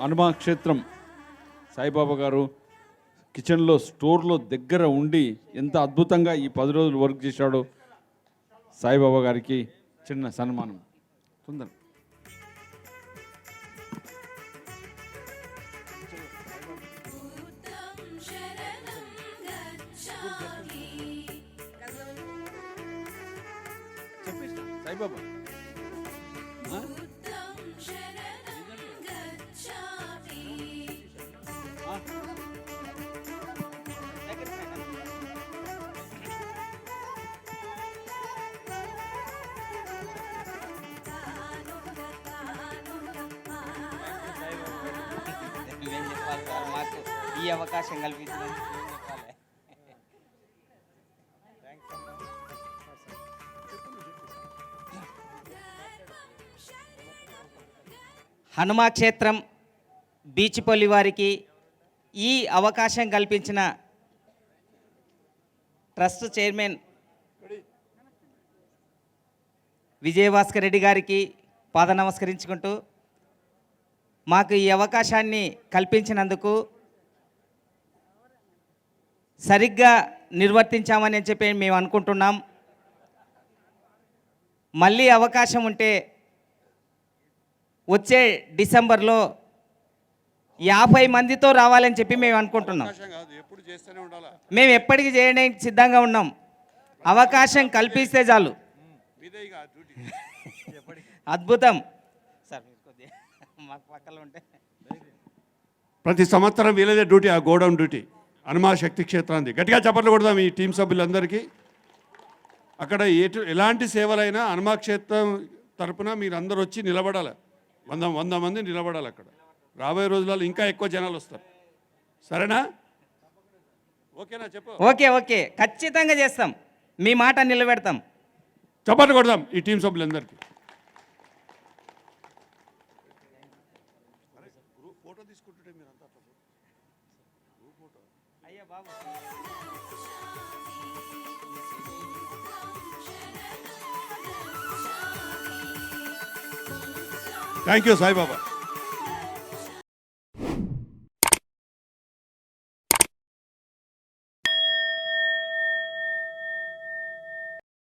హనుమాక్షేత్రం సాయిబాబా గారు కిచెన్లో స్టోర్లో దగ్గర ఉండి ఎంత అద్భుతంగా ఈ పది రోజులు వర్క్ చేశాడో సాయిబాబా గారికి చిన్న సన్మానం. తొందర. సాయిబాబా. నాకు ఈ అవకాశం కల్పించినందుకు ఏం చెప్పాలి హనుమా క్షేత్రం బీచ్పల్లి వారికి ఈ అవకాశం కల్పించిన ట్రస్ట్ చైర్మన్ విజయభాస్కర్ రెడ్డి గారికి పాద నమస్కరించుకుంటూ మాకు ఈ అవకాశాన్ని కల్పించినందుకు సరిగ్గా నిర్వర్తించామని చెప్పి మేము అనుకుంటున్నాం. మళ్ళీ అవకాశం ఉంటే వచ్చే డిసెంబర్లో యాభై మందితో రావాలని చెప్పి మేము అనుకుంటున్నాం. కాదు ఎప్పుడు చేస్తూనే ఉండాలా? మేము ఎప్పటికీ చేయడానికి సిద్ధంగా ఉన్నాం. అవకాశం కల్పిస్తే చాలు. అద్భుతం. సార్ మాకు ఉంటే. ప్రతి సంవత్సరం వీళ్ళదే డ్యూటీ ఆ గోడౌన్ డ్యూటీ. హనుమా శక్తి క్షేత్రాన్ని గట్టిగా చప్పట్లు కొడదాం ఈ టీం సభ్యులందరికీ. అక్కడ ఎటు ఎలాంటి సేవలైనా హనుమా క్షేత్రం తరపున మీరు అందరూ వచ్చి నిలబడాలి. వంద వంద మంది నిలబడాలి అక్కడ. రాబోయే రోజులలో ఇంకా ఎక్కువ జనాలు వస్తారు. సరేనా? ఓకేనా చెప్పు? Okay okay. ఖచ్చితంగా చేస్తాం. మీ మాట నిలబెడతాం. చప్పట్లు కొడదాం ఈ టీం సభ్యులందరికీ. ఫోటో తీసుకుంటుంటే మీరు అంతా అయ్యా బాబు. Thank you Saibaba